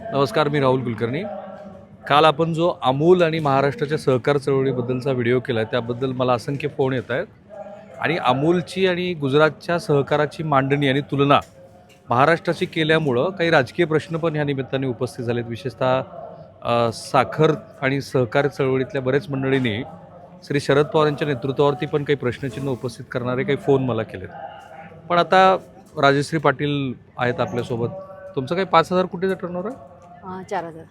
नमस्कार मी राहुल कुलकर्णी. काल आपण जो अमूल आणि महाराष्ट्राच्या सहकार चळवळीबद्दलचा व्हिडिओ केला आहे त्याबद्दल मला असंख्य फोन येत आहेत. आणि अमूलची आणि गुजरातच्या सहकाराची मांडणी आणि तुलना महाराष्ट्राची केल्यामुळं काही राजकीय प्रश्न पण ह्या निमित्ताने उपस्थित झालेत. विशेषतः साखर आणि सहकार चळवळीतल्या बरेच मंडळींनी श्री शरद पवार यांच्या नेतृत्वावरती पण काही प्रश्नचिन्ह उपस्थित करणारे काही फोन मला केलेत. पण आता राजश्री पाटील आहेत आपल्यासोबत. तुमचं काही पाच हजार कोटीचं टर्नओव्हर आहे? अं, चार हजार.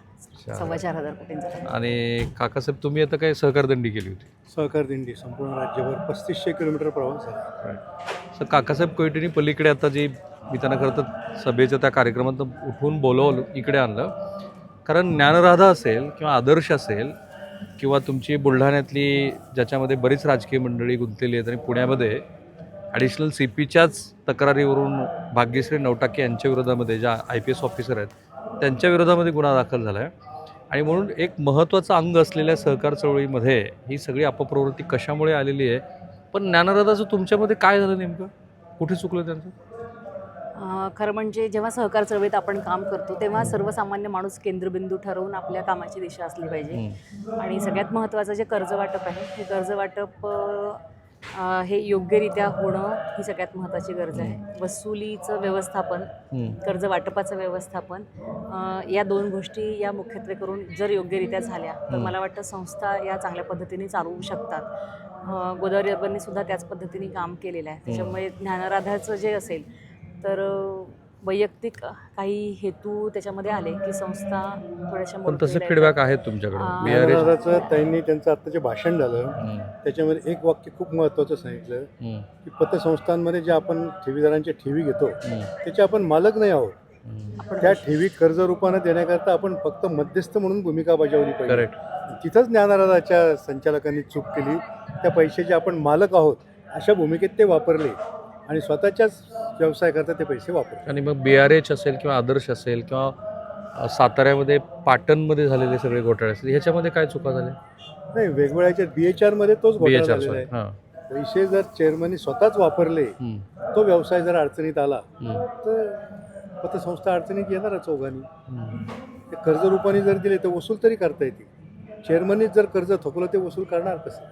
सव्वा चार हजार कोटींचा आणि काकासाहेब तुम्ही आता काय सहकार दंडी केली होती? सहकार दिंडी संपूर्ण राज्यभर पस्तीसशे किलोमीटर प्रवास झाला. तर काकासाहेब कोयटेनी पलीकडे आता जी मी त्यांना खरं तर सभेच्या त्या कार्यक्रमात उठवून बोलवलं इकडे आणलं. कारण ज्ञानराधा असेल किंवा आदर्श असेल किंवा तुमची बुलढाण्यातली ज्याच्यामध्ये बरीच राजकीय मंडळी गुंतलेली आहेत आणि पुण्यामध्ये ॲडिशनल सी पीच्याच तक्रारीवरून भाग्यश्री नवटाके यांच्या विरोधामध्ये ज्या आय पी एस ऑफिसर आहेत त्यांच्या विरोधामध्ये गुन्हा दाखल झाला आहे आणि म्हणून एक महत्त्वाचं अंग असलेल्या सहकार चळवळीमध्ये ही सगळी अपप्रवृत्ती कशामुळे आलेली आहे? पण ज्ञानराधाचं तुमच्यामध्ये काय झालं नेमकं? कुठे चुकलं त्यांचं? खरं म्हणजे जेव्हा सहकार चळवळीत आपण काम करतो तेव्हा सर्वसामान्य माणूस केंद्रबिंदू ठरवून आपल्या कामाची दिशा असली पाहिजे. आणि सगळ्यात महत्त्वाचं जे कर्ज वाटप आहे हे कर्ज वाटप हे योग्यरित्या होणं ही सगळ्यात महत्त्वाची गरज आहे वसुलीचं व्यवस्थापन. कर्ज वाटपाचं व्यवस्थापन या दोन गोष्टी या मुख्यत्वे करून जर योग्यरित्या झाल्या तर. मला वाटतं संस्था या चांगल्या पद्धतीने चालवू शकतात गोदावरी अर्बनने सुद्धा त्याच पद्धतीने काम केलेलं आहे त्याच्यामुळे ज्ञानराधाचं जे असेल तर वैयक्तिक काही हेतू त्याच्यामध्ये आले की संस्था थोड्याशा पण तसे फीडबॅक आहेत तुमच्याकडे त्यांनी त्यांचं आता जे भाषण झालं. त्याच्यामध्ये एक वाक्य खूप महत्त्वाचं सांगितलं की पतसंस्थांमध्ये जे आपण ठेवीदारांच्या ठेवी घेतो त्याचे आपण मालक नाही आहोत. त्या ठेवी कर्ज रूपानं देण्याकरता आपण फक्त मध्यस्थ म्हणून भूमिका बजावली पाहिजे. करेक्ट तिथंच ज्ञानराजाच्या संचालकांनी चूक केली. त्या पैशाचे आपण मालक आहोत अशा भूमिकेत ते वापरले. आणि स्वतःच्याच व्यवसायाकरता ते पैसे वापरले आणि मग बी आर एच असेल किंवा आदर्श असेल किंवा साताऱ्यामध्ये पाटणमध्ये झालेले सगळे घोटाळे असतील ह्याच्यामध्ये काय चुका झाल्या? नाही वेगवेगळ्याच्या बी एच आरमध्ये तोच घोटाळा झालेला आहे. पैसे जर चेअरमनी स्वतःच वापरले तो व्यवसाय जर अडचणीत आला तर पतसंस्था अडचणीत येणारच चौघांनी. ते कर्ज रूपाने जर दिले तर वसूल तरी करता येते चेअरमनीच जर कर्ज थोपलं ते वसूल करणार कसं?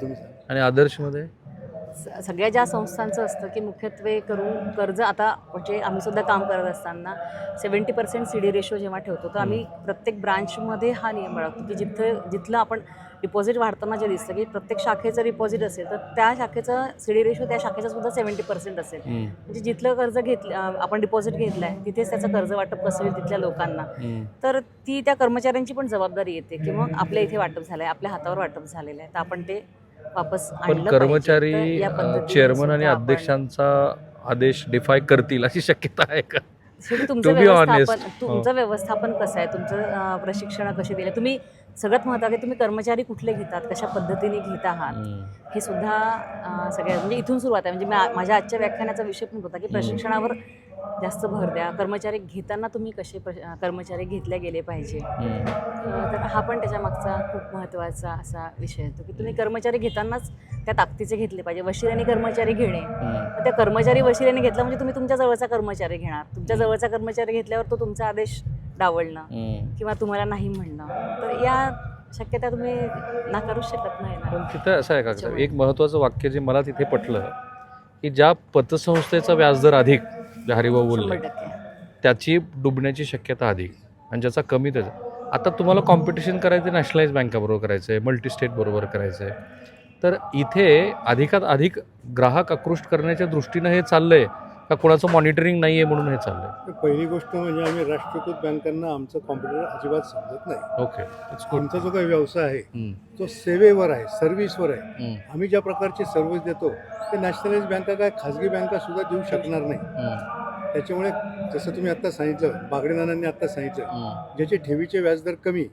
तुम्ही सांगा. आणि आदर्शमध्ये? सगळ्या ज्या संस्थांचं असतं की मुख्यत्वे करून कर्ज आता म्हणजे आम्ही सुद्धा काम करत असताना seventy percent C D ratio जेव्हा ठेवतो तर आम्ही प्रत्येक ब्रांचमध्ये हा नियम बाळगतो की जिथं जिथलं आपण डिपॉझिट वाढताना जे दिसतं की प्रत्येक शाखेचं डिपॉझिट असेल तर त्या शाखेचं सी डी रेशो त्या शाखेचा सुद्धा सेवन्टी पर्सेंट असेल. म्हणजे जिथलं कर्ज घेतलं आपण डिपॉझिट घेतलं आहे तिथेच त्याचं कर्ज वाटप कसं होईल तिथल्या लोकांना. तर ती त्या कर्मचाऱ्यांची पण जबाबदारी येते की मग आपल्या इथे वाटप झालं आहे आपल्या हातावर वाटप झालेलं आहे तर आपण ते वापस पण आणलं कर्मचारी पाहिजे. तर या पद्धतीने चेअरमन आणि सुद्धा आपण- अध्यक्षांचा आदेश डिफाय करतील अशी शक्यता आहे का? शेवटी तुमचं To be honest. व्यवस्थापन तुमचं व्यवस्थापन कसं आहे? तुमचं अं, प्रशिक्षण कशी दिले? तुम्ही सगळ्यात महत्त्वाचं आहे, तुम्ही कर्मचारी कुठले घेतात? कशा पद्धतीने घेत आहात? हे. सुद्धा अं, सगळ्या म्हणजे इथून सुरुवात आहे. म्हणजे मा- माझ्या आजच्या व्याख्यानाचा विषय पण होता की प्रशिक्षणावर जास्त भर द्या. कर्मचारी घेताना तुम्ही कसे कर्मचारी घेतले गेले पाहिजे? तर हा पण त्याच्या मागचा खूप महत्त्वाचा असा विषय येतो की तुम्ही कर्मचारी घेतानाच त्या ताकदीचे घेतले पाहिजे. वशिल्याने कर्मचारी घेणे. त्या कर्मचारी वशिल्याने घेतला म्हणजे तुम्ही तुमच्या जवळचा कर्मचारी घेणार. तुमच्या जवळचा कर्मचारी घेतल्यावर तो तुमचा आदेश डावलणं. किंवा तुम्हाला नाही म्हणणं. तर या शक्यता तुम्ही नाकारूच शकत नाही ना. पण तिथं असं आहे का? एक महत्त्वाचं वाक्य जे मला तिथे पटलं की ज्या पतसंस्थेचा व्याजदर अधिक जे हरिभाऊ शंभर बोलले टक्के. त्याची डुबण्याची शक्यता अधिक आणि ज्याचा कमी त्याचा. आता तुम्हाला कॉम्पिटिशन करायचं नॅशनलाइज बँकाबरोबर करायचं आहे मल्टीस्टेट बरोबर करायचं आहे तर इथे अधिकात अधिक ग्राहक आकृष्ट करण्याच्या दृष्टीनं हे चाललंय. का कोणाचं मॉनिटरिंग नाही आहे म्हणून हे चाललंय? पहिली गोष्ट म्हणजे आम्ही राष्ट्रीयकृत बँकांना आमचं कॉम्प्युटर अजिबात समजत नाही. ओके आमचा जो काही व्यवसाय आहे तो सेवेवर आहे सर्व्हिसवर आहे. आम्ही ज्या प्रकारची सर्व्हिस देतो ते नॅशनलाइज बँका काय खाजगी बँका सुद्धा देऊ शकणार नाही. त्याच्यामुळे जसं तुम्ही आत्ता सांगितलं बागडे नानांनी आत्ता सांगितलं ज्याचे ठेवीचे व्याजदर कमी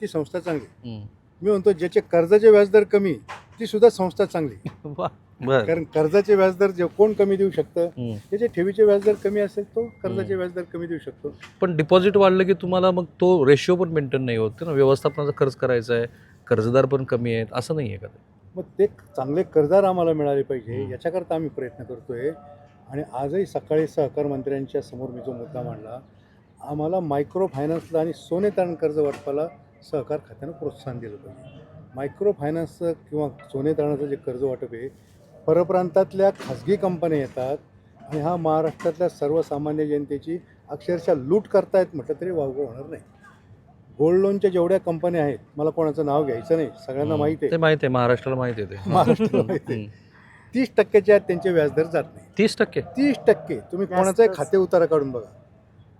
ती संस्था चांगली. मी म्हणतो ज्याचे कर्जाचे व्याजदर कमी ती सुद्धा संस्था चांगली. बर. कारण कर्जाचे व्याजदर जे कोण कमी देऊ शकतं ज्याचे ठेवीचे व्याजदर कमी असेल तो कर्जाचे व्याजदर कमी देऊ शकतो. पण डिपॉझिट वाढलं की तुम्हाला मग तो रेशो पण मेंटेन नाही होत ना? व्यवस्थापनाचा खर्च करायचा आहे कर्जदार पण कमी आहेत असं नाही आहे का ते? मग ते चांगले कर्जदार आम्हाला मिळाले पाहिजे हम्म. याच्याकरता आम्ही प्रयत्न करतोय. आणि आजही सकाळी सहकार मंत्र्यांच्या समोर मी जो मुद्दा मांडला आम्हाला मायक्रो फायनान्सला आणि सोने तारण कर्ज वाटपाला सहकार खात्यानं प्रोत्साहन दिलं पाहिजे. मायक्रो फायनान्सचं किंवा सोने तारणाचं जे कर्ज वाटप आहे परप्रांतातल्या खाजगी कंपन्या येतात आणि हा महाराष्ट्रातल्या सर्वसामान्य जनतेची अक्षरशः लूट करतायत म्हटलं तरी वावगं होणार नाही. गोल्ड लोनच्या जेवढ्या कंपन्या आहेत मला कोणाचं नाव घ्यायचं नाही सगळ्यांना. माहिती ते आहे माहिती आहे महाराष्ट्राला माहिती आहे ते. महाराष्ट्राला माहिती आहे. तीस टक्क्याच्या आत त्यांचे व्याजदर जात नाही. तीस टक्के? तीस टक्के. तुम्ही कोणाचाही. खाते उतारा काढून बघा.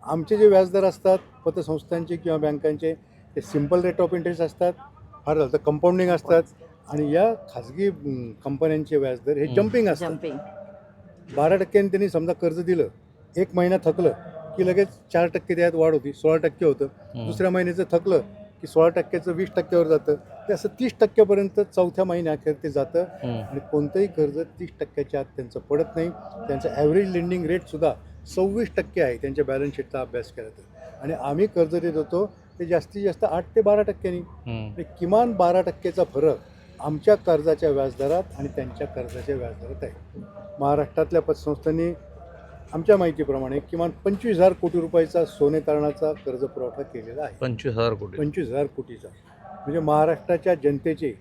आमचे जे व्याजदर असतात पतसंस्थांचे किंवा बँकांचे ते सिंपल रेट ऑफ इंटरेस्ट असतात. फार झालं तर कंपाऊंडिंग असतात. आणि या खाजगी अं, कंपन्यांचे व्याजदर हे. जम्पिंग असतात जम्पिंग बारा टक्क्यांनी त्यांनी समजा कर्ज दिलं एक महिना थकलं की लगेच चार टक्के त्यात वाढ होती सोळा टक्के होतं. दुसऱ्या महिन्याचं थकलं की सोळा टक्क्याचं वीस टक्क्यावर जातं. ते असं तीस टक्क्यापर्यंत चौथ्या महिन्याअखेर ते जातं. आणि कोणतंही कर्ज तीस टक्क्याच्या आत त्यांचं पडत नाही. त्यांचं ॲव्हरेज लेंडिंग रेटसुद्धा सव्वीस टक्के आहे त्यांच्या बॅलन्स शीटचा अभ्यास केला तर. आणि आम्ही कर्ज देत होतो ते जास्तीत जास्त आठ ते बारा टक्क्यांनी. किमान बारा टक्केचा फरक आमच्या कर्जाच्या व्याजदरात आणि त्यांच्या कर्जाच्या व्याजदरात आहे. महाराष्ट्रातल्या पतसंस्थांनी आमच्या माहितीप्रमाणे किमान पंचवीस हजार कोटी रुपयाचा सोने तारणाचा कर्ज पुरवठा केलेला आहे. पंचवीस हजार कोटी. पंचवीस हजार कोटीचा. म्हणजे महाराष्ट्राच्या जनतेचे.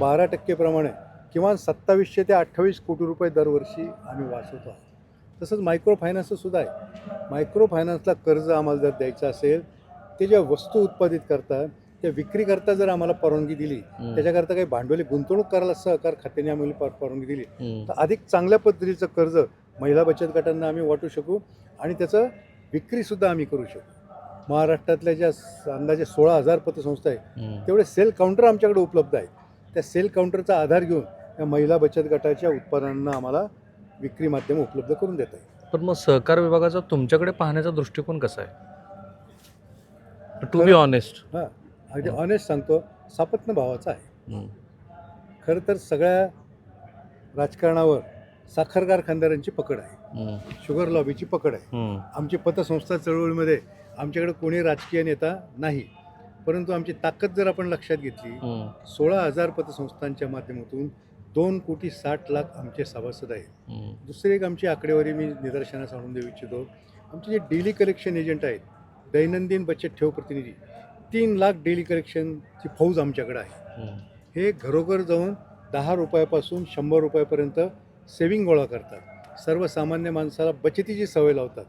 बारा टक्केप्रमाणे किमान सत्तावीसशे ते अठ्ठावीस कोटी रुपये दरवर्षी आम्ही वाचवतो आहोत. तसंच मायक्रो फायनान्सचं सुद्धा आहे. मायक्रो फायनान्सला कर्ज आम्हाला जर द्यायचं असेल ते ज्या वस्तू उत्पादित करतात त्या विक्रीकरता जर आम्हाला परवानगी दिली. त्याच्याकरता काही भांडवली गुंतवणूक करायला सहकार खात्याने आम्हाला पर- परवानगी दिली. तर अधिक चांगल्या पद्धतीचं कर्ज महिला बचत गटांना आम्ही वाटू शकू आणि त्याचं विक्रीसुद्धा आम्ही करू शकू. महाराष्ट्रातल्या ज्या अंदाजे सोळा हजार पतसंस्था आहे हम्म. तेवढे सेल काउंटर आमच्याकडे उपलब्ध आहेत. त्या सेल काउंटरचा आधार घेऊन त्या महिला बचत गटाच्या उत्पादनांना आम्हाला विक्री माध्यम उपलब्ध करून देत आहे पण मग सहकार विभागाचा तुमच्याकडे पाहण्याचा दृष्टिकोन कसा आहे? टू बी ऑनेस्ट हां. अगदी ऑनेस्ट सांगतो सापत्न भावाचा आहे. खरं तर सगळ्या राजकारणावर साखर कारखानदारांची पकड आहे. शुगर लॉबीची पकड आहे. आमची पतसंस्था चळवळीमध्ये आमच्याकडे कोणी राजकीय नेता नाही. परंतु आमची ताकद जर आपण लक्षात घेतली सोळा हजार पतसंस्थांच्या माध्यमातून दोन कोटी साठ लाख आमचे सभासद आहेत. दुसरी एक आमची आकडेवारी मी निदर्शनास आणून देऊ इच्छितो. आमचे जे डेली कलेक्शन एजंट आहेत दैनंदिन बचत ठेव प्रतिनिधी तीन लाख डेली कलेक्शनची फौज आमच्याकडे आहे. हे घरोघर जाऊन दहा रुपयापासून शंभर रुपयापर्यंत सेविंग गोळा करतात. सर्वसामान्य माणसाला बचतीची सवय लावतात.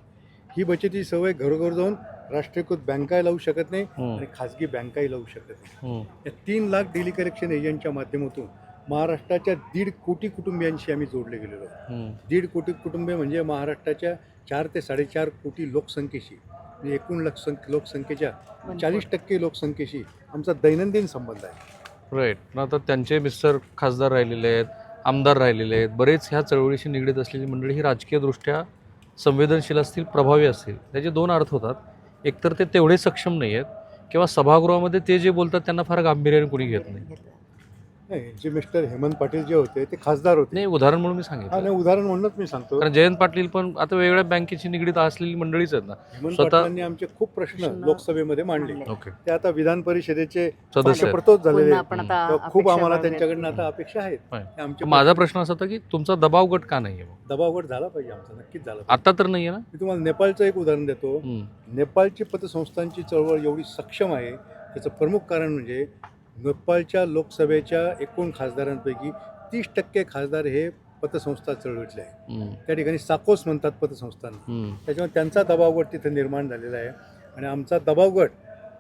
ही बचतीची सवय घरोघर जाऊन राष्ट्रीयकृत बँकाही लावू शकत नाही आणि खाजगी बँकाही लावू शकत नाही. या तीन लाख डेली कलेक्शन एजंटच्या माध्यमातून महाराष्ट्राच्या दीड कोटी कुटुंबियांशी आम्ही जोडले गेलेलो दीड कोटी कुटुंबे म्हणजे महाराष्ट्राच्या चार ते साडेचार कोटी लोकसंख्येशी. एकूण लोकसंख्य लोकसंख्येच्या चाळीस टक्के लोकसंख्येशी आमचा दैनंदिन संबंध आहे. राईट पण आता त्यांचे मिस्टर खासदार राहिलेले आहेत आमदार राहिलेले आहेत. बरेच ह्या चळवळीशी निगडीत असलेली मंडळी ही राजकीयदृष्ट्या संवेदनशील असतील प्रभावी असतील. त्याचे दोन अर्थ होतात. एकतर ते तेवढे सक्षम नाही आहेत किंवा सभागृहामध्ये ते जे बोलतात त्यांना फार गांभीर्याने कोणी घेत नाही. नाही जे मिस्टर हेमंत पाटील जे होते ते खासदार होते नाही उदाहरण म्हणून मी हा सांगितलं नाही उदाहरण म्हणूनच मी सांगतो कारण जयंत पाटील पण आता वेगळ्या बँकेची निगडीत असलेली मंडळीच आहेत ना हेमंत स्वतः- पाटलांनी आमचे खूप प्रश्न प्रश्न लोकसभेमध्ये मांडले मांडले. ओके ते आता विधान परिषदेचे सदस्य आहेत. झालेले पुन्हा आहेत. आपण आता तेव्हा खूप अपेक्षा आम्हाला बाळगूयात. त्यांच्याकडनं आता अपेक्षा आहेत होय. ते आमचे माझा प्रश्न असा होता की तुमचा दबाव गट का नाही आहे दबावगट झाला पाहिजे आमचा नक्कीच झाला पाहिजे. आता तर नाही आहे मी तुम्हाला नेपाळचं एक उदाहरण देतो ना नेपाळची पतसंस्थांची चळवळ एवढी सक्षम आहे त्याचं प्रमुख कारण म्हणजे नेपाळच्या लोकसभेच्या एकूण खासदारांपैकी तीस टक्के खासदार हे पतसंस्था चळवळीतले आहे. त्या ठिकाणी साकोस म्हणतात पतसंस्थांना. त्याच्यामुळे त्यांचा दबावगट तिथे निर्माण झालेला आहे. आणि आमचा दबावगट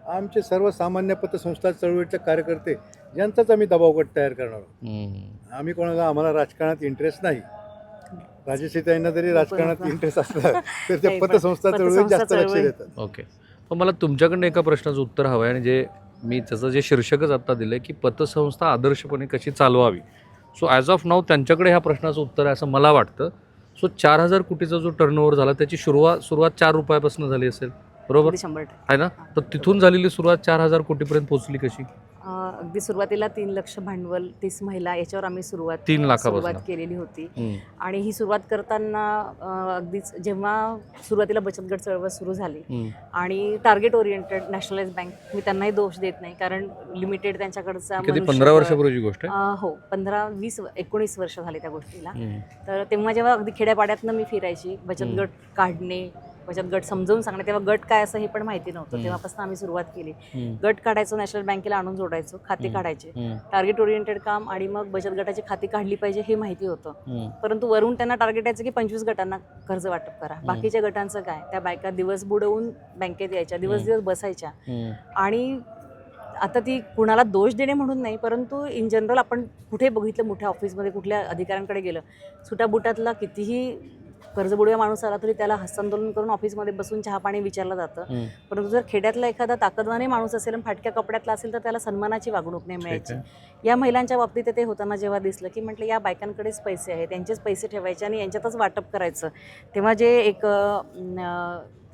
आमचे सर्वसामान्य पतसंस्था चळवळीचे कार्यकर्ते यांचाच आम्ही दबावगट तयार करणार आहोत. आम्ही कोणाला आम्हाला राजकारणात इंटरेस्ट नाही. राजश्रीताईंना जरी राजकारणात इंटरेस्ट असला तर ते नाही, पण पतसंस्था चळवळीत जास्त लक्ष देतात. ओके. पण मला तुमच्याकडनं एका प्रश्नाचं उत्तर हवं आहे आणि जे मी त्याचं जे शीर्षकच आत्ता दिलं आहे की पतसंस्था आदर्शपणे कशी चालवावी. सो ॲज ऑफ नाव त्यांच्याकडे ह्या प्रश्नाचं उत्तर आहे असं मला वाटतं. सो चार हजार कोटीचा जो टर्नओव्हर झाला त्याची सुरुवात सुरुवात चार रुपयापासून झाली असेल. बरोबर. आहे ना? तर तिथून झालेली सुरुवात चार हजार कोटीपर्यंत पोहोचली कशी? अगदी सुरुवातीला तीन लक्ष भांडवल तीस महिला याच्यावर आम्ही सुरुवात तीन लाखापासून. सुरुवात केलेली होती आणि ही सुरुवात करताना अं, अगदीच जेव्हा सुरुवातीला बचत गट चळवळ सुरू झाली आणि टार्गेट ओरिएंटेड नॅशनलाइज बँक मी त्यांनाही दोष देत नाही कारण लिमिटेड त्यांच्याकडचा मनुष्यबळ- पंधरा वर्षापूर्वीची गोष्ट आहे अं, हो पंधरा वीस एकोणीस वर्ष झाली त्या गोष्टीला हम्म. तर तेव्हा जेव्हा अगदी खेड्यापाड्यातनं मी फिरायची बचत हम्म. गट काढणे बचत गट समजावून सांगणे. तेव्हा गट काय असं हे पण माहिती नव्हतं. तेव्हापासून आम्ही सुरुवात केली. गट काढायचो नॅशनल बँकेला आणून जोडायचो खाते. काढायचे. टार्गेट ओरिएंटेड काम आणि मग बचत गटाची खाती काढली पाहिजे हे माहिती होतं. परंतु वरून त्यांना टार्गेट यायचं की पंचवीस गटांना कर्ज वाटप करा. बाकीच्या गटांचं काय? त्या बायका दिवस बुडवून बँकेत यायच्या दिवस दिवस बसायच्या. आणि आता ती कुणाला दोष देणे म्हणून नाही परंतु इन जनरल आपण कुठे बघितलं मोठ्या ऑफिसमध्ये कुठल्या अधिकाऱ्यांकडे गेलं सुटाबुटातला कितीही कर्जबुडव्या माणूस आला तरी त्याला हस्तांदोलन करून ऑफिसमध्ये बसून चहा पाणी विचारलं जातं. परंतु जर खेड्यातला एखादा ताकदवाने माणूस असेल आणि फाटक्या कपड्यातला असेल तर त्याला सन्मानाची वागणूक नाही मिळायची. या महिलांच्या बाबतीत ते होताना जेव्हा दिसलं की म्हटलं या बायकांकडेच पैसे आहेत त्यांचेच पैसे ठेवायचे आणि यांच्यातच वाटप करायचं तेव्हा जे एक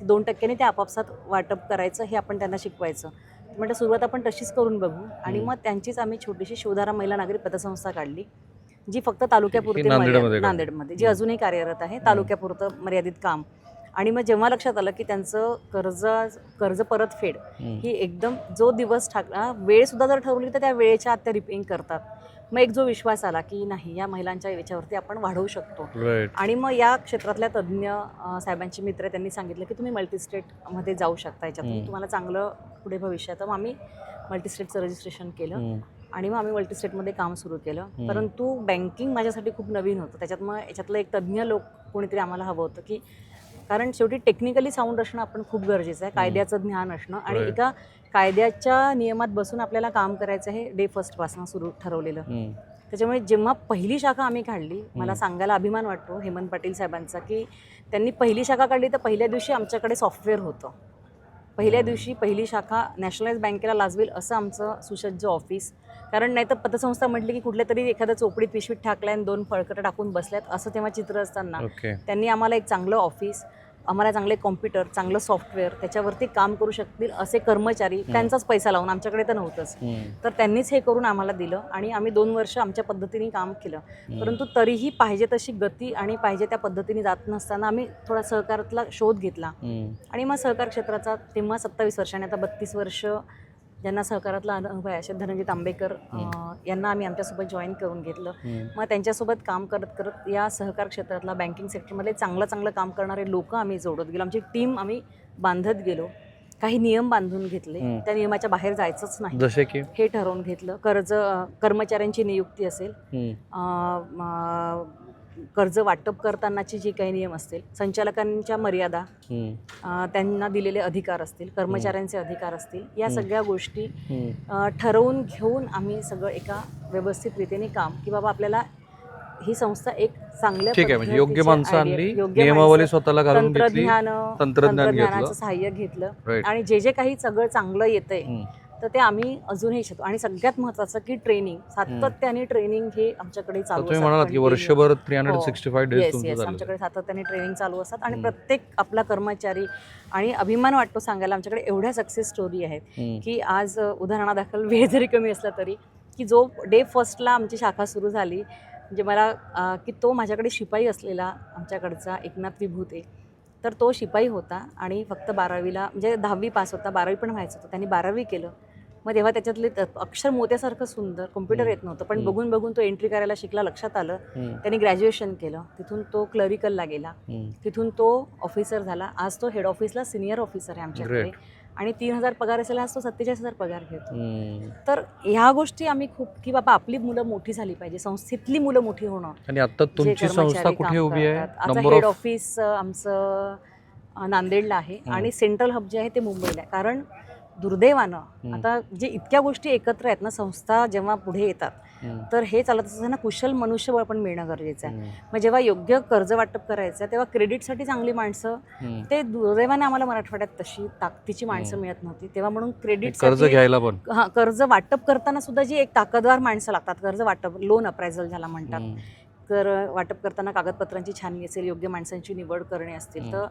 दोन टक्क्याने ते आपापसात वाटप करायचं हे आपण त्यांना शिकवायचं म्हटलं सुरुवात आपण तशीच करून बघू आणि. मग त्यांचीच आम्ही छोटीशी शोधारा महिला नागरी पतसंस्था काढली जी फक्त तालुक्यापुरती नांदेडमध्ये का? नांदेडमध्ये जी अजूनही कार्यरत आहे तालुक्यापुरतं मर्यादित काम आणि मग जेव्हा लक्षात आलं की त्यांचं कर्ज कर्ज परतफेड. ही एकदम जो दिवस ठाकला वेळ सुद्धा जर ठरवली तर त्या वेळेच्या आत त्या रिपेइंग करतात मग एक जो विश्वास आला की नाही या महिलांच्या याच्यावरती आपण वाढवू शकतो. आणि मग या क्षेत्रातल्या तज्ज्ञ साहेबांचे मित्र त्यांनी सांगितलं की तुम्ही मल्टीस्टेटमध्ये जाऊ शकता याच्यातून. तुम्हाला चांगलं पुढे भविष्य आहे तर मग आम्ही मल्टीस्टेटचं रजिस्ट्रेशन केलं. आणि मग आम्ही मल्टीस्टेटमध्ये काम सुरू केलं. परंतु बँकिंग माझ्यासाठी खूप नवीन होतं त्याच्यात मग याच्यातलं एक तज्ज्ञ लोक कोणीतरी आम्हाला हवं होतं की कारण शेवटी टेक्निकली साऊंड असणं आपण खूप गरजेचं आहे कायद्याचं ज्ञान असणं आणि. एका कायद्याच्या नियमात बसून आपल्याला काम करायचं हे डे फर्स्टपासून सुरू ठरवलेलं. त्याच्यामुळे जेव्हा पहिली शाखा आम्ही काढली मला. सांगायला अभिमान वाटतो हेमंत पाटील साहेबांचा की त्यांनी पहिली शाखा काढली तर पहिल्या दिवशी आमच्याकडे सॉफ्टवेअर होतं पहिल्या. दिवशी पहिली शाखा नॅशनलाइज बँकेला लाजवेल असं आमचं सुसज्ज ऑफिस कारण नाही तर पतसंस्था म्हटली की कुठल्या तरी एखाद्या चोपडीत पिशवीत टाकल्या आणि दोन फळकटं टाकून बसल्यात असं तेव्हा चित्र असताना त्यांनी आम्हाला एक चांगलं ऑफिस आम्हाला चांगले कॉम्प्युटर चांगलं सॉफ्टवेअर त्याच्यावरती काम करू शकतील असे कर्मचारी त्यांचाच पैसा लावून आमच्याकडे तर नव्हतंच. तर त्यांनीच हे करून आम्हाला दिलं आणि आम्ही दोन वर्ष आमच्या पद्धतीने काम केलं. परंतु तरीही पाहिजे तशी गती आणि पाहिजे त्या पद्धतीने जात नसताना आम्ही थोडा सहकारातला शोध घेतला. आणि मग सहकार क्षेत्राचा तेव्हा सत्तावीस वर्षांनी आता बत्तीस वर्ष ज्यांना सहकारातला अनुभव आहे असे धनंजय तांबेकर अं, यांना आम्ही आमच्यासोबत जॉईन करून घेतलं. मग त्यांच्यासोबत काम करत करत या सहकार क्षेत्रातला बँकिंग सेक्टरमध्ये चांगलं चांगलं काम करणारे लोक आम्ही जोडत गेलो. आमची टीम आम्ही बांधत गेलो. काही नियम बांधून घेतले. त्या नियमाच्या बाहेर जायचंच नाही. जसे की? हे ठरवून घेतलं. कर्ज कर्मचाऱ्यांची नियुक्ती असेल. कर्ज वाटप करतानाचे जे काही नियम असतील संचालकांच्या मर्यादा. अं, त्यांना दिलेले अधिकार असतील कर्मचाऱ्यांचे अधिकार असतील या. सगळ्या गोष्टी. अ, ठरवून घेऊन आम्ही सगळं एका व्यवस्थित रीतीने काम की बाबा आपल्याला ही संस्था एक चांगल्या ठीक आहे म्हणजे योग्य पद्धतीची माणसं idea- आणली योग्य नियमावली माणसं, स्वतःला घालून घेतली तंत्रज्ञान तंत्रज्ञान तंत्रज्ञानाचं सहाय्य घेतलं आणि जे जे काही सगळं चांगलं येतंय हम्म. तर ते आम्ही अजूनही शिकतो आणि सगळ्यात महत्वाचं की ट्रेनिंग सातत्याने ट्रेनिंग हे आमच्याकडे चालू तुम्ही असतं म्हणालात की continue. वर्षभर three hundred sixty five days yes आमच्याकडे सातत्याने ट्रेनिंग चालू असतात आणि. प्रत्येक आपला कर्मचारी आणि अभिमान वाटतो सांगायला आमच्याकडे एवढ्या सक्सेस स्टोरी आहेत. की आज उदाहरणादाखल वेळ जरी कमी असला तरी की जो डे फर्स्टला आमची शाखा सुरू झाली म्हणजे मला की तो माझ्याकडे शिपाई असलेला आमच्याकडचा एकनाथ विभूते तर तो शिपाई होता आणि फक्त बारावीला म्हणजे दहावी पास होता बारावी पण व्हायचं होतं त्यांनी बारावी केलं मग तेव्हा त्याच्यातले अक्षर मोत्यासारखं सुंदर कॉम्प्युटर येत नव्हतं पण. बघून बघून तो एंट्री करायला शिकला लक्षात आलं. त्यांनी ग्रॅज्युएशन केलं तिथून तो क्लरिकलला गेला. तिथून तो ऑफिसर झाला आज तो हेड ऑफिसला सिनियर ऑफिसर आहे आमच्याकडे. आणि तीन हजार पगार असेल आज तो सत्तेचाळीस हजार पगार घेतो. तर ह्या गोष्टी आम्ही खूप की बाबा आपली मुलं मोठी झाली पाहिजे संस्थेतली मुलं मोठी होणं आणि आता तुमची संस्था कुठे उभी आहे. आता हेड ऑफ ऑफिस आमचं नांदेडला आहे. आणि सेंट्रल हब जे आहे ते मुंबईला आहे कारण दुर्दैवानं. आता जे इतक्या गोष्टी एकत्र आहेत ना संस्था जेव्हा पुढे येतात तर हे चालत असताना कुशल मनुष्यबळ पण मिळणं गरजेचं आहे मग जेव्हा योग्य कर्ज वाटप करायचं तेव्हा क्रेडिटसाठी चांगली माणसं ते दुर्दैवाने आम्हाला मराठवाड्यात तशी ताकदीची माणसं. मिळत नव्हती तेव्हा म्हणून क्रेडिट कर्ज घ्यायला पण हा कर्ज वाटप करताना सुद्धा जी एक ताकदवार माणसं लागतात कर्ज वाटप लोन अप्रायझल ज्याला म्हणतात. तर वाटप करताना कागदपत्रांची छाननी असेल योग्य माणसांची निवड करणे असतील. तर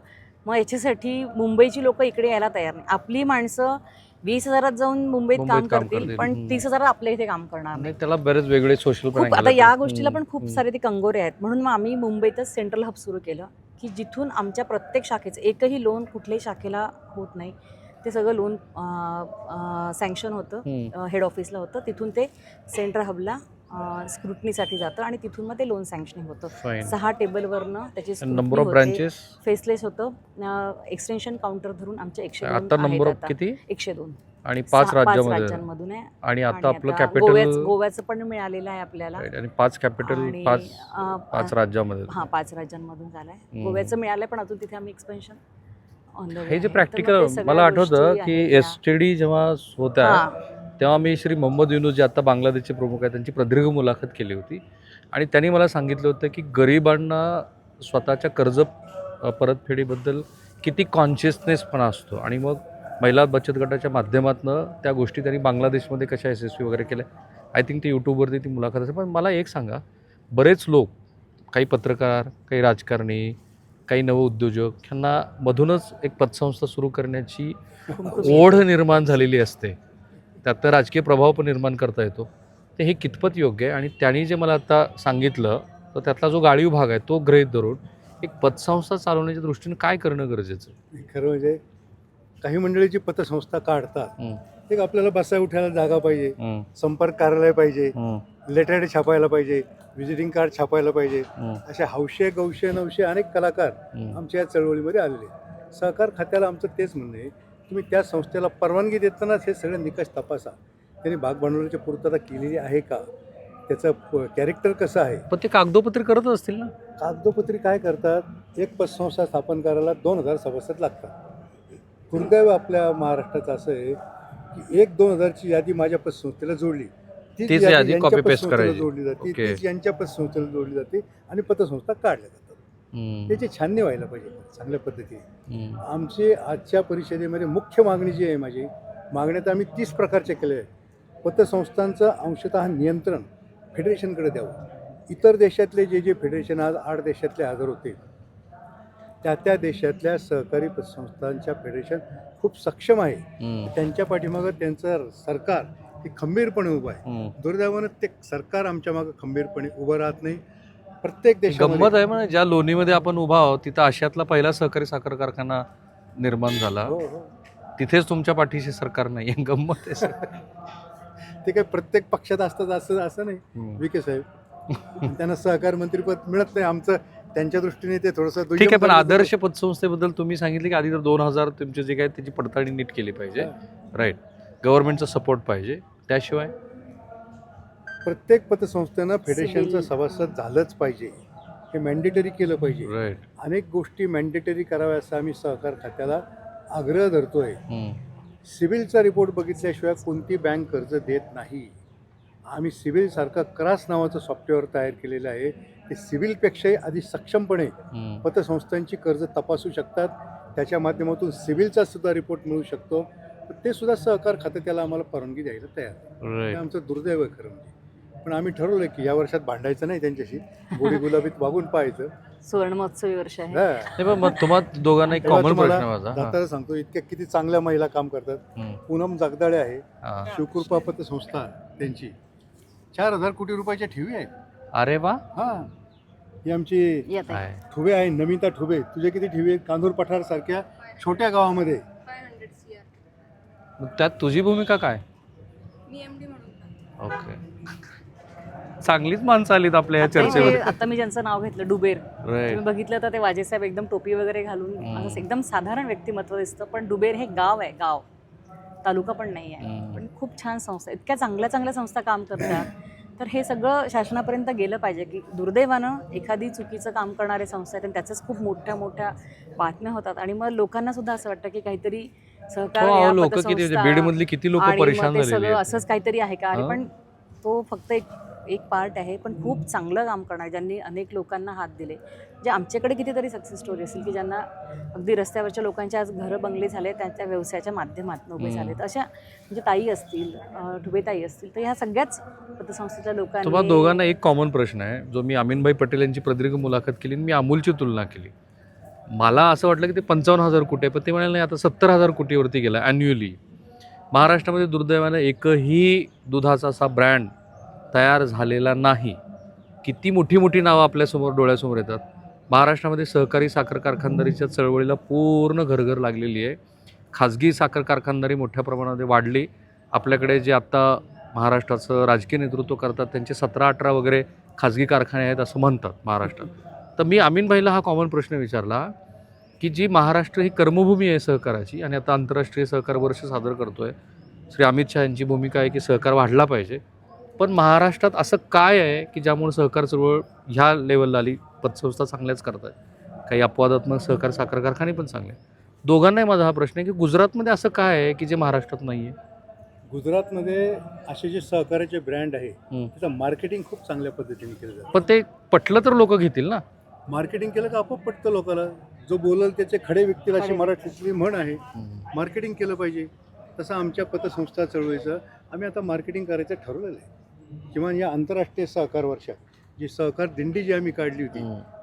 मग याच्यासाठी मुंबईची लोक इकडे यायला तयार नाही. आपली माणसं वीस हजारात जाऊन मुंबईत काम करतील. पण. तीस हजारात आपल्या इथे काम करणार नाही त्याला बरेच वेगळे सोशल आता या गोष्टीला पण खूप सारे ते कंगोरे आहेत. म्हणून मग आम्ही मुंबईतच सेंट्रल हब सुरू केलं की जिथून आमच्या प्रत्येक शाखेचं एकही लोन कुठल्याही शाखेला होत नाही. ते सगळं लोन सँक्शन होतं हेड ऑफिसला होतं. तिथून ते सेंट्रल हबला स्क्रुटनीसाठी जातं आणि तिथून मग ते लोन सँक्शनिंग होतं. सहा टेबलवरनं त्याची नंबर ऑफ ब्रांचेस फेसलेस होतं. एक्सटेन्शन काउंटर धरून आमचे एकशे आता नंबर ऑफ. किती? एकशे दोन. आणि पाच राज्यांमधून आहे. आणि आता आपलं कॅपिटल गोव्याच- पण मिळालेलं आहे आपल्याला. आणि पाच कॅपिटल पाच पाच राज्यामध्ये? हा पाच राज्यांमधून झालाय. गोव्याचं मिळालंय पण अजून तिथे आम्ही एक्सपेन्शन हे जे प्रॅक्टिकल मला आठवतं की एस टी डी जेव्हा होत्या तेव्हा मी श्री मोहम्मद युनूस जे आता बांगलादेशचे प्रमुख आहेत त्यांची प्रदीर्घ मुलाखत केली होती. आणि त्यांनी मला सांगितलं होतं की गरिबांना स्वतःच्या कर्ज परतफेडीबद्दल किती कॉन्शियसनेसपणा असतो. आणि मग महिला बचत गटाच्या माध्यमातून त्या गोष्टी त्यांनी बांगलादेशमध्ये कशा यशस्वी वगैरे केल्या. आय थिंक ते यूट्यूबवरती ती मुलाखत असेल. पण मला एक सांगा बरेच लोक काही पत्रकार काही राजकारणी काही नवउद्योजक ह्यांना मधूनच एक पतसंस्था सुरू करण्याची ओढ निर्माण झालेली असते. त्यात तर राजकीय प्रभाव पण निर्माण करता येतो. ते हे कितपत योग्य आहे? आणि त्यांनी जे मला आता सांगितलं तर त्यातला जो गाळीव भाग आहे तो गृहीत धरून एक पतसंस्था चालवण्याच्या दृष्टीने काय करणं गरजेचं आहे? खरं म्हणजे काही मंडळीची पतसंस्था काढतात. एक आपल्याला बसाय उठायला जागा पाहिजे संपर्क कार्यालय पाहिजे लेटर छापायला पाहिजे व्हिजिटिंग कार्ड छापायला पाहिजे. असे हौशे गौशे नवशे अनेक कलाकार. आमच्या या चळवळीमध्ये आलेले. सहकार खात्याला आमचं तेच म्हणणं आहे तुम्ही त्या संस्थेला परवानगी देतानाच हे सगळे निकष तपासा. त्यांनी भाग भांडवलाची पूर्तता केलेली आहे का? त्याचं कॅरेक्टर कसं आहे? पण ते कागदोपत्री करत असतील ना? कागदोपत्री काय करतात? एक पतसंस्था स्थापन करायला दोन हजार सभासद लागतात. दुर्दैव आपल्या महाराष्ट्राचं असं आहे की एक दोन हजारची यादी माझ्या पतसंस्थेला जोडली. तीच यादी यांच्या पतसंस्थेला करायची. जोडली जाते. तीच यांच्या पतसंस्थेला जोडली जाते आणि पतसंस्था काढल्या जातात हं, त्याची छाननी व्हायला पाहिजे. चांगल्या पद्धतीने. आमची आजच्या परिषदेमध्ये मुख्य मागणी जी आहे माझी मागण्या तर आम्ही तीस प्रकारच्या केल्या आहेत. पतसंस्थांचं अंशतः नियंत्रण फेडरेशनकडे द्यावं. इतर देशातले जे जे फेडरेशन आज आठ देशातले हजर होते त्या त्या देशातल्या सहकारी पतसंस्थांच्या फेडरेशन खूप सक्षम आहे. त्यांच्या पाठीमागं त्यांचं सरकार हे खंबीरपणे उभं आहे. दुर्दैवानं ते सरकार आमच्या मागं खंबीरपणे उभं राहत नाही. प्रत्येक गंमत देशामध्ये. आहे म्हणजे ज्या लोणीमध्ये आपण उभा आहोत तिथं आशियातला पहिला सहकारी साखर कारखाना निर्माण झाला. हो हो. तिथेच तुमच्या पाठीशी सरकार नाही आहे. गंमत आहे. ते काही प्रत्येक पक्षात असतात असं असं नाही. विके साहेब. त्यांना सहकार मंत्रीपद मिळत नाही. आमचं त्यांच्या दृष्टीने ते थोडंसं ठीक आहे पण आदर्श पतसंस्थेबद्दल तुम्ही सांगितले की आधी तर दोन हजार तुमचे जे काय त्याची पडताळणी नीट केली पाहिजे. राईट गव्हर्नमेंटचा सपोर्ट पाहिजे. त्याशिवाय प्रत्येक पतसंस्थेनं फेडरेशनचं. सभासद झालंच पाहिजे. हे मॅन्डेटरी केलं पाहिजे. राईट अनेक गोष्टी मॅन्डेटरी कराव्या असं आम्ही सहकार खात्याला आग्रह धरतोय. सिव्हिलचा रिपोर्ट बघितल्याशिवाय कोणती बँक कर्ज देत नाही. आम्ही सिव्हिलसारखं क्रास नावाचं सॉफ्टवेअर तयार केलेलं आहे. ते सिव्हिलपेक्षाही अधिक सक्षमपणे पतसंस्थांची कर्ज तपासू शकतात. त्याच्या माध्यमातून सिव्हिलचा सुद्धा रिपोर्ट मिळू शकतो. तर ते सुद्धा सहकार खातं त्याला आम्हाला परवानगी द्यायला तयार. आहे. हे राईट आमचं दुर्दैव आहे खरं म्हणजे. पण आम्ही ठरवलं की या वर्षात भांडायचं नाही त्यांच्याशी. गोडी गुलाबीत वागून पाहायचं. सुवर्ण महोत्सवी वर्ष आहे. हा. नाही पण मग तुम्हाला दोघांना एक तेव्हा कॉमन प्रश्न माझा. हा. सांगतो इतक्या किती चांगल्या महिला काम करतात. पूनम जगदाळे आहे. हा. शिवकृपा पतसंस्था त्यांची. चार हजार कोटी रुपयाच्या ठेवी आहेत. अरे वा. हा. ही आमची येत आहे. काय ठुबे आहे नमिता ठुबे तुझे किती ठेवी आहेत? कांदूर पठार सारख्या छोट्या गावामध्ये. मग त्यात तुझी भूमिका काय? मी एम डी म्हणून. ओके. चांगलीच माणसं आलीत आपल्या या चर्चेमध्ये. आता मी ज्यांचं नाव घेतलं डुबेर. तुम्ही बघितलं तर ते वाजेसाहेब एकदम टोपी वगैरे घालून. असं एकदम साधारण व्यक्तिमत्व दिसतं पण डुबेर हे गाव आहे गाव. तालुका पण नाही आहे. पण खूप छान संस्था इतक्या चांगल्या चांगल्या संस्था काम करतात. तर हे सगळं शासनापर्यंत गेलं पाहिजे की दुर्दैवानं एखादी चुकीचं काम करणारे संस्था आहेत आणि त्याच्याच खूप मोठ्या मोठ्या बातम्या होतात. आणि मग लोकांना सुद्धा असं वाटतं की काहीतरी सहकार या लोक किती लोक सगळं. असंच काहीतरी आहे का? हा. अरे पण तो फक्त एक एक पार्ट आहे पण खूप चांगलं काम करणार ज्यांनी अनेक लोकांना हात दिले. जे आमच्याकडे कितीतरी सक्सेस स्टोरी असेल की ज्यांना अगदी रस्त्यावरच्या लोकांचे आज घरं बंगले झाले त्यांच्या व्यवसायाच्या माध्यमातून उभे. झालेत. अशा म्हणजे ताई असतील ठुबेताई असतील तर ह्या सगळ्याच पतसंस्थेच्या लोकांनी तुम्हाला दोघांना एक कॉमन प्रश्न आहे जो मी अमीनभाई पटेल यांची प्रदीर्घ मुलाखत केली आणि मी अमूलची तुलना केली. मला असं वाटलं की ते पंचावन्न हजार कोटी आहे पण ते म्हणाले नाही आता सत्तर हजार कोटीवरती गेला ॲन्युअली महाराष्ट्रामध्ये दुर्दैवानं एकही दुधाचा असा ब्रँड तयार झालेला नाही. किती मोठी मोठी नावं आपल्यासमोर डोळ्यासमोर येतात. महाराष्ट्रामध्ये सहकारी साखर कारखानदारीच्या चळवळीला पूर्ण घरघर लागलेली आहे. खाजगी साखर कारखानदारी मोठ्या प्रमाणामध्ये वाढली. आपल्याकडे जे आत्ता महाराष्ट्राचं राजकीय नेतृत्व करतात त्यांचे सतरा अठरा वगैरे खाजगी कारखाने आहेत असं म्हणतात महाराष्ट्रात. तर मी अमीन भाईला हा कॉमन प्रश्न विचारला की जी महाराष्ट्र ही कर्मभूमी आहे सहकाराची आणि आता आंतरराष्ट्रीय सहकार वर्ष सादर करतो आहे श्री अमित शहा यांची भूमिका आहे की सहकार वाढला पाहिजे पण महाराष्ट्रात असं काय आहे की ज्यामुळे सहकार चळवळ ह्या लेवलला आली? पतसंस्था चांगल्याच करत आहेत काही अपवादात्मक सहकार साखर कारखाने पण चांगले. दोघांनाही माझा हा प्रश्न आहे की गुजरातमध्ये असं काय आहे की जे महाराष्ट्रात नाही आहे गुजरातमध्ये असे जे सहकार्याचे ब्रँड आहे. त्याचं मार्केटिंग खूप चांगल्या पद्धतीने केलं जातं. पण ते पटलं तर लोक घेतील ना? मार्केटिंग केलं का आपोआप पटतं लोकांना. जो बोलल त्याचे खडे व्यक्तीला अशी. मराठीतली म्हण आहे मार्केटिंग केलं पाहिजे. तसं आमच्या पतसंस्था चळवळीचं आम्ही आता मार्केटिंग करायचं ठरवलेलं आहे. किंवा या आंतरराष्ट्रीय सहकार वर्षात जी सहकार दिंडी जी आम्ही काढली होती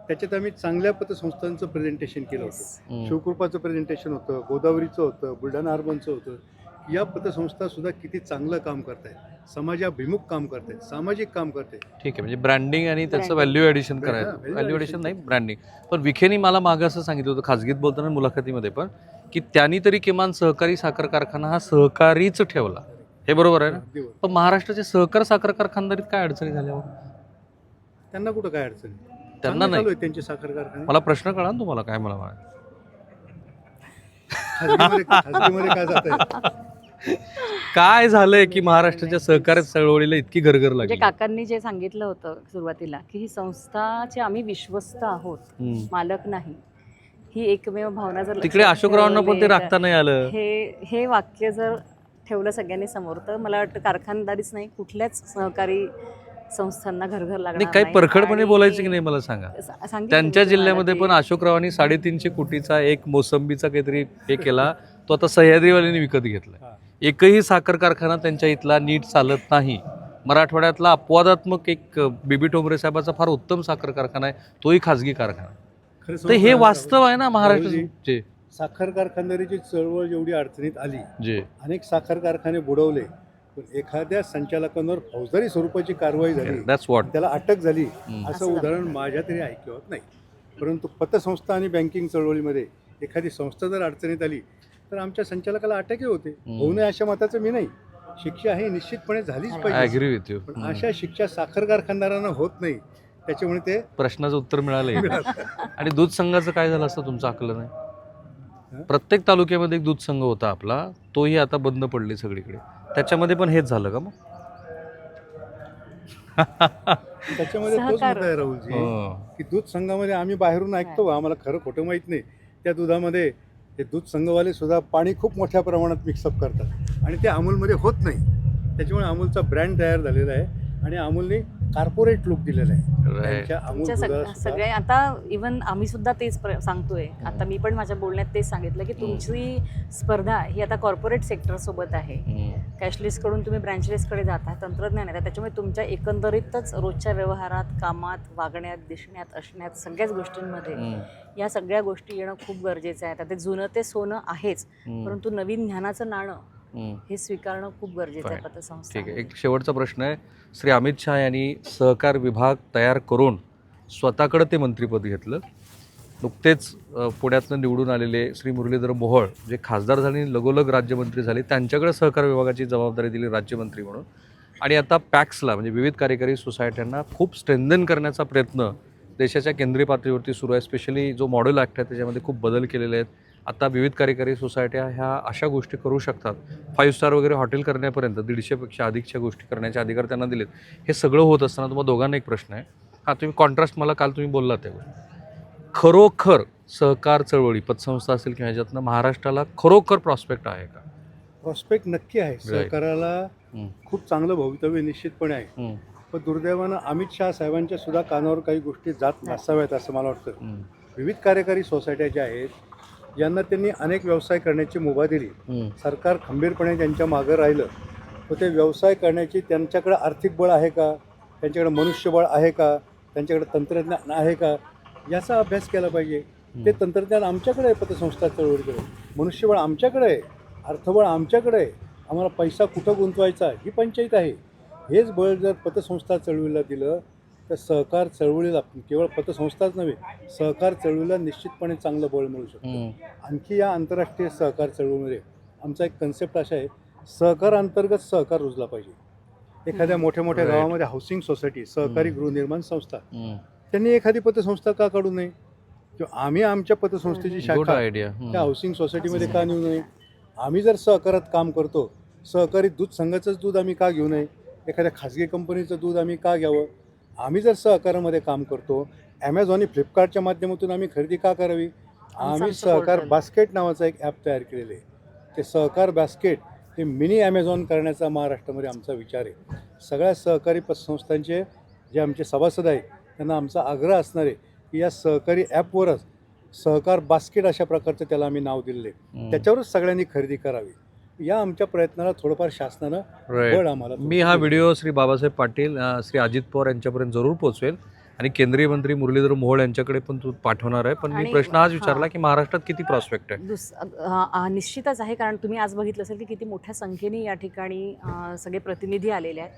त्याच्यात आम्ही चांगल्या पतसंस्थांचं प्रेझेंटेशन केलं होतं. शिवकृपाचं प्रेझेंटेशन होतं गोदावरीचं होतं बुलढाणा अर्बनचं होतं. या पतसंस्था सुद्धा किती चांगलं काम करतायत. समाजाभिमुख काम करतायत सामाजिक काम करतायत. ठीक आहे म्हणजे ब्रँडिंग आणि त्याचं. व्हॅल्यू ॲडिशन हा, करायचं व्हॅल्यू. ॲडिशन नाही ब्रँडिंग पण विखेनी मला मागं असं सांगितलं होतं खाजगीत बोलताना मुलाखतीमध्ये पण की त्यांनी तरी किमान सहकारी साखर कारखाना हा सहकारीच ठेवला. हे बरोबर आहे ना अगदी बरोबर. पण महाराष्ट्राचे सहकार साखर कारखानदारीत काय अडचणी झाल्या हो? त्यांना कुठं काय अडचण आहे? त्यांना चांगले नाही त्यांचे साखर कारखाने मला प्रश्न कळा ना तुम्हाला काय मला म्हणायचं खाजगीमध्ये खाजगीमध्ये काय जात आहे काय झालंय की महाराष्ट्राच्या सहकार चळवळीला इतकी गरगर म्हणजे लागली काकांनी जे सांगितलं होतं सुरुवातीला की ही संस्थाचे आम्ही विश्वस्त आहोत हम्म. मालक नाही ही एकमेव भावना जर तिकडे लक्षात अशोकरावांना पण ते ठेवली राखता नाही आलं हे हे वाक्य जर ठेवलं सगळ्यांनी समोर. तर मला वाटतं कारखानदारीच नाही कुठल्याच सहकारी संस्थांना घर घर नाही लागणार काही नाही. परखडपणे आणि बोलायचं की नाही मला सांगा. सा- सांगितलं त्यांच्या मी तुम्हाला जिल्ह्यामध्ये की- पण अशोकरावांनी साडेतीनशे कोटीचा एक मोसंबीचा काहीतरी हे केला. तो आता सह्याद्रीवाल्यांनी विकत घेतला. एकही साखर कारखाना त्यांच्या इथला नीट चालत नाही. मराठवाड्यातला अपवादात्मक एक अ, बीबी टोंबरे साहेबाचा फार उत्तम साखर कारखाना आहे तोही खाजगी कारखाना. तर हे वास्तव आहे ना महाराष्ट्र साखर कारखानदारीची चळवळ जेवढी अडचणीत आली जे. अनेक साखर कारखाने बुडवले पण एखाद्या संचालकांवर फौजदारी स्वरूपाची कारवाई झाली दॅट्स वॉट त्याला अटक झाली. असं उदाहरण माझ्या तरी ऐकिवत नाही. परंतु पतसंस्था आणि बँकिंग चळवळीमध्ये एखादी संस्था जर अडचणीत आली तर आमच्या संचालकाला अटकही होते. होऊ नये अशा मताचं मी नाही. शिक्षा ही निश्चितपणे झालीच पाहिजे. अग्री विथ यू पण अशा शिक्षा साखर कारखानदारांना होत नाही त्याच्यामुळे ते प्रश्नाचं उत्तर मिळालंय. आणि दूध संघाचं काय झालं असतं? तुमचं आकलन आहे? प्रत्येक तालुक्यामध्ये एक दूध संघ होता आपला तोही आता बंद पडले सगळीकडे. त्याच्यामध्ये पण हेच झालं का मग? त्याच्यामध्ये तोच सहकार. मुद्दा आहे राहुलजी हं. की दूध संघामध्ये आम्ही बाहेरून ऐकतो आम्हाला खरं खोटं माहीत नाही. त्या दुधामध्ये ते दूध संघवाले सुद्धा पाणी खूप मोठ्या प्रमाणात मिक्सअप करतात. आणि ते अमूलमध्ये होत नाही. त्याच्यामुळे अमूलचा ब्रँड तयार झालेला आहे. आणि अमूलने कॉर्पोरेट लुक दिलेला आहे. Right. त्यांच्या अमूल तुमच्या दुधाला सग- सुद्धा सगळ्या आता इवन आम्ही सुद्धा तेच प्र- सांगतोय. आता मी पण माझ्या बोलण्यात तेच सांगितलं की तुमची स्पर्धा ही आता कॉर्पोरेट सेक्टर सोबत आहे. हं. कॅशलेस कडून तुम्ही ब्रँचलेसकडे जाता तंत्रज्ञान आहे. त्याच्यामुळे तुमच्या एकंदरीतच रोजच्या व्यवहारात कामात वागण्यात दिसण्यात असण्यात सगळ्याच गोष्टींमध्ये हं. या सगळ्या गोष्टी येणं खूप गरजेचं आहे. आता ते जुनं ते सोनं आहेच. परंतु नवीन ज्ञानाचं नाणं हं. स्वीकारणं खूप गरजेचं आहे. पतसंस्था ठीक आहे. एक शेवटचा प्रश्न आहे. श्री अमित शहा यांनी सहकार विभाग तयार करून स्वतःकडे ते मंत्रिपद घेतलं. नुकतेच पुण्यातनं निवडून आलेले श्री मुरलीधर मोहोळ जे खासदार झाले लगोलग राज्यमंत्री झाले त्यांच्याकडे सहकार विभागाची जबाबदारी दिली राज्यमंत्री म्हणून. आणि आता पॅक्सला म्हणजे विविध कार्यकारी सोसायट्यांना खूप स्ट्रेंथन करण्याचा प्रयत्न देशाच्या केंद्रीय पातळीवरती सुरू आहे. स्पेशली जो मॉडेल ॲक्ट आहे त्याच्यामध्ये खूप बदल केलेले आहेत. आता विविध कार्यकारी सोसायट्या ह्या अशा गोष्टी करू शकतात. फाईव्ह स्टार वगैरे हॉटेल करण्यापर्यंत दीडशेपेक्षा अधिकच्या गोष्टी करण्याचे अधिकार त्यांना दिलेत. हे सगळं होत असताना तुम्हाला दोघांना एक प्रश्न आहे. हा तुम्ही कॉन्ट्रास्ट मला काल तुम्ही बोललात त्यावर खरोखर सहकार चळवळी पतसंस्था असेल किंवा ह्याच्यातनं महाराष्ट्राला खरोखर प्रॉस्पेक्ट आहे का? प्रॉस्पेक्ट नक्की आहे. सहकाराला. खूप चांगलं भवितव्य निश्चितपणे आहे. पण दुर्दैवानं अमित शहा साहेबांच्या सुद्धा कानावर काही गोष्टी जात नसाव्यात असं मला वाटतं. विविध कार्यकारी सोसायट्या ज्या आहेत यांना त्यांनी अनेक व्यवसाय करण्याची मुभा दिली. सरकार खंबीरपणे त्यांच्या मागं राहिलं. तर ते व्यवसाय करण्याची त्यांच्याकडे आर्थिक बळ आहे का? त्यांच्याकडे मनुष्यबळ आहे का? त्यांच्याकडे तंत्रज्ञान आहे का? याचा अभ्यास केला पाहिजे. ते तंत्रज्ञान आमच्याकडे आहे पतसंस्था चळवळीकडे. मनुष्यबळ आमच्याकडे आहे अर्थबळ आमच्याकडे आहे. आम्हाला पैसा कुठं गुंतवायचा? ही पंचायत आहे. हेच बळ जर पतसंस्था चळवळीला दिलं तर सहकार चळवळीला केवळ पतसंस्थाच नव्हे सहकार चळवळीला निश्चितपणे चांगलं बळ मिळू शकतं. आणखी या आंतरराष्ट्रीय सहकार चळवळीमध्ये आमचा एक कन्सेप्ट असा आहे सहकार अंतर्गत सहकार रुजला पाहिजे. एखाद्या मोठ्या मोठ्या. गावामध्ये हाऊसिंग सोसायटी सहकारी. गृहनिर्माण संस्था. त्यांनी एखादी पतसंस्था का काढू नये? किंवा आम्ही आमच्या पतसंस्थेची शाखा आयडिया त्या हाऊसिंग सोसायटीमध्ये का नेऊ नये? आम्ही जर सहकारात काम करतो सहकारी दूध संघाचंच दूध आम्ही का घेऊ नये? एखाद्या खाजगी कंपनीचं दूध आम्ही का घ्यावं? आम्ही जर सहकारामध्ये काम करतो ॲमेझॉन आणि फ्लिपकार्टच्या माध्यमातून आम्ही खरेदी का करावी? आम्ही सहकार. बास्केट नावाचं एक ॲप तयार केलेलं आहे. ते सहकार बास्केट हे मिनी ॲमेझॉन करण्याचा महाराष्ट्रामध्ये आमचा विचार आहे. सगळ्या सहकारी पतसंस्थांचे जे आमचे सभासद आहे त्यांना आमचा आग्रह असणार आहे की या सहकारी ॲपवरच सहकार बास्केट अशा प्रकारचं त्याला आम्ही नाव दिलेलं आहे. त्याच्यावरच सगळ्यांनी खरेदी करावी. या आमच्या प्रयत्नाला थोडंफार शासनानं. बळ आम्हाला मी हा व्हिडिओ श्री बाबासाहेब पाटील श्री अजित पवार यांच्यापर्यंत जरूर पोहोचवेल. आणि केंद्रीय मंत्री मुरलीधर मोहोळ यांच्याकडे पण तू पाठवणार आहे. पण मी प्रश्न आज. विचारला की महाराष्ट्रात किती प्रॉस्पेक्ट आहे? निश्चितच आहे. कारण तुम्ही आज बघितलं असेल की किती मोठ्या संख्येने या ठिकाणी सगळे प्रतिनिधी आलेले आहेत.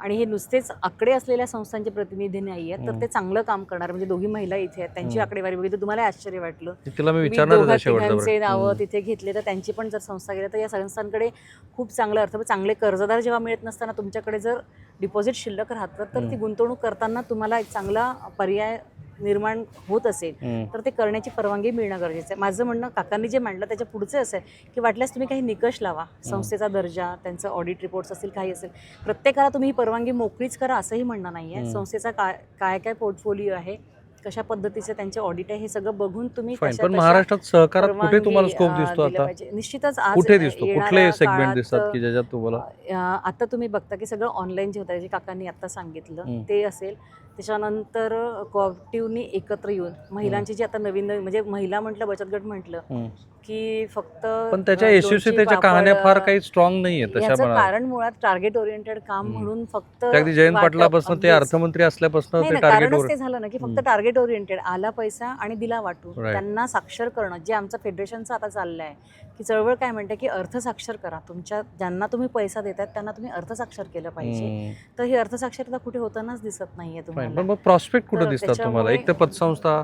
आणि हे नुसतेच आकडे असलेल्या संस्थांचे प्रतिनिधी नाही आहेत तर. ते चांगलं काम करणार म्हणजे दोघी महिला इथे आहेत त्यांची. आकडेवारी बघितली तुम्हाला आश्चर्य वाटलं तिला मी तिघांचे. नावं. तिथे घेतले तर त्यांची पण जर संस्था गेल्या तर या संस्थांकडे खूप चांगलं अर्थ चांगले कर्जदार जेव्हा मिळत नसताना तुमच्याकडे जर डिपॉझिट शिल्लक राहतं तर ती. गुंतवणूक करताना तुम्हाला एक चांगला पर्याय निर्माण होत असेल. तर ते करण्याची परवानगी मिळणं गरजेचं आहे. माझं म्हणणं काकांनी जे मांडलं त्याच्या पुढचं असं आहे की वाटल्यास तुम्ही काही निकष लावा. संस्थेचा दर्जा त्यांचं ऑडिट रिपोर्ट्स असतील काही असेल. प्रत्येकाला तुम्ही ही परवानगी मोकळीच करा असंही म्हणणं नाही आहे. संस्थेचा काय काय काय पोर्टफोलिओ आहे कशा पद्धतीचे त्यांचे ऑडिट आहे हे सगळं बघून तुम्ही पण महाराष्ट्रात सहकारात कुठे तुम्हाला स्कोप दिसतो आता. निश्चितच आज कुठे दिसतो? कुठले सेगमेंट दिसतात की ज्याच्यात तुम्हाला? आता तुम्ही बघता की सगळं ऑनलाईन जे होतं जे काकांनी आता सांगितलं. ते असेल. त्याच्यानंतर कॉपरेटिव्हनी एकत्र येऊन महिलांची जी आता नवीन नवीन म्हणजे महिला म्हटलं बचत गट म्हटलं. की फक्त पण त्याच्या अं, यशस्वीतेच्या लोणची, कहाण्या फार काही स्ट्रॉंग म्हणा कारण मुळात टार्गेट ओरिएंटेड काम. म्हणून फक्त अगदी जयंत पाटलापासून ते. अर्थमंत्री असल्यापासून नाही ते टार्गेट ते झालं ना की फक्त. टार्गेट ओरिएंटेड आला पैसा आणि दिला वाटून. त्यांना साक्षर करणं जे आमचं फेडरेशनचं आता चाललं आहे की चळवळ काय म्हणते की अर्थसाक्षर करा. तुमच्या ज्यांना तुम्ही पैसा देतात त्यांना तुम्ही अर्थसाक्षर केलं पाहिजे. तर ही अर्थसाक्षरता कुठे होतानाच दिसत नाहीये पण तुम्हाला. मग प्रॉस्पेक्ट कुठे दिसतात तुम्हाला? एक तर पतसंस्था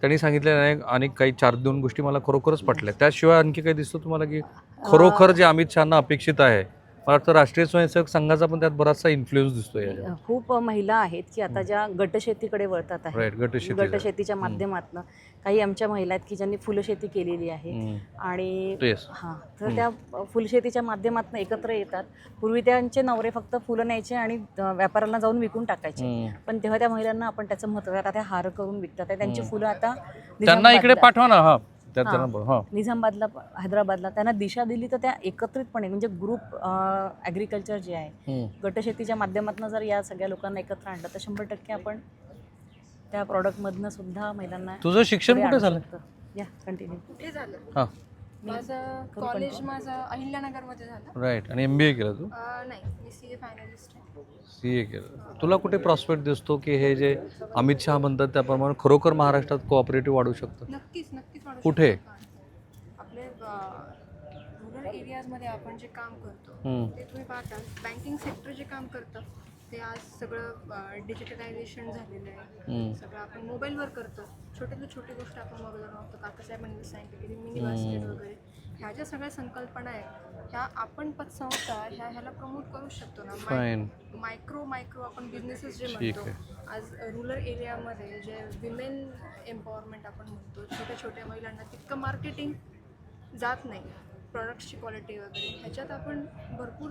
त्यांनी सांगितले नाही आणि काही चार दोन गोष्टी मला खरोखरच पटल्या. त्याशिवाय आणखी काही दिसतं तुम्हाला की खरोखर जे अमित शहाना अपेक्षित आहे मला वाटतं राष्ट्रीय स्वयंसेवक संघाचा पण त्यात बराचसा इन्फ्लुएन्स दिसतोय. खूप महिला आहेत की आता ज्या गटशेतीकडे वळतात आहेत. गटशेतीच्या माध्यमातून काही आमच्या महिला आहेत की ज्यांनी फुलशेती केलेली आहे आणि हां तर त्या फुलशेतीच्या माध्यमातून एकत्र येतात. पूर्वी त्यांचे नवरे फक्त फुलं न्यायचे आणि व्यापाऱ्यांना जाऊन विकून टाकायचे. पण तेव्हा त्या महिलांना आपण त्याचं महत्त्व आता त्या हार करून विकतात त्यांची. फुलं आता त्यांना इकडे पाठवा ना हा त्यात हा. त्यांना बोल- हा. निझामाबादला हैदराबादला त्यांना दिशा दिली तर त्या एकत्रितपणे म्हणजे ग्रुप ॲग्रिकल्चर जे आहे हम्म. गटशेतीच्या माध्यमातून जर या सगळ्या लोकांना एकत्र आणलं तर शंभर टक्के आपण त्या प्रॉडक्टमधनं सुद्धा महिलांना तुझं शिक्षण पुढे कुठे आणू झालं? शकतो. या कंटिन्यू कुठे झालं? हा. माझं कॉलेज? माझं अहिल्यानगरमध्ये झालं. राईट आणि एम बी ए केलं तू? अं, नाही मी सी ए फायनलिस्ट आहे. ए केलं तुला कुठे प्रॉस्पेक्ट दिसतो की हे जे अमित शहा म्हणतात त्याप्रमाणे खरोखर महाराष्ट्रात कोऑपरेटिव्ह वाढू शकतं नक्कीच नक्कीच वाढू कुठे? शकतो. आपले रुरल एरियाजमध्ये आपण जे काम करतो. ते तुम्ही पाहता बँकिंग सेक्टर जे काम करतं ते आज सगळं डिजिटलायझेशन झालेलं आहे. सगळं आपण मोबाईलवर करतो छोट्यातली छोटी गोष्ट आपण मोबाईलवर नव्हतो काकासाहेबांनी सांगितलं की मिनी. बास्केट वगैरे ह्या ज्या सगळ्या संकल्पना आहेत ह्या आपण पतसंस्था ह्या ह्याला प्रमोट करू शकतो ना. माय- मायक्रो मायक्रो आपण बिझनेसेस जे ठीक म्हणतो आज रूरल एरियामध्ये जे विमेन एम्पॉवरमेंट आपण म्हणतो छोट्या छोट्या महिलांना तितकं मार्केटिंग जात नाही. प्रॉडक्ट्सची क्वालिटी वगैरे ह्याच्यात आपण भरपूर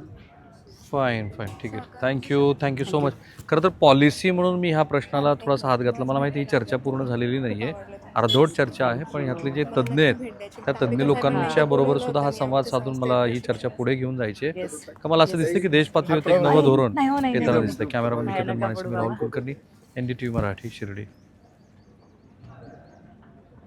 फाईन फाईन ठीक आहे. थँक्यू थँक्यू सो मच खरं तर पॉलिसी म्हणून मी ह्या प्रश्नाला थोडासा हात घातला. मला माहिती ही चर्चा पूर्ण झालेली नाही आहे अर्धवट चर्चा आहे पण ह्यातले जे तज्ज्ञ आहेत त्या तज्ज्ञ लोकांच्या बरोबर सुद्धा हा संवाद साधून मला ही चर्चा पुढे घेऊन जायची आहे. का मला असं दिसतं की देश पातळीवरती एक नवं धोरण हो येताना. दिसतं कॅमेरामन निकेतन पडू Rahul. Kulkarni N D T V Marathi Shirdi.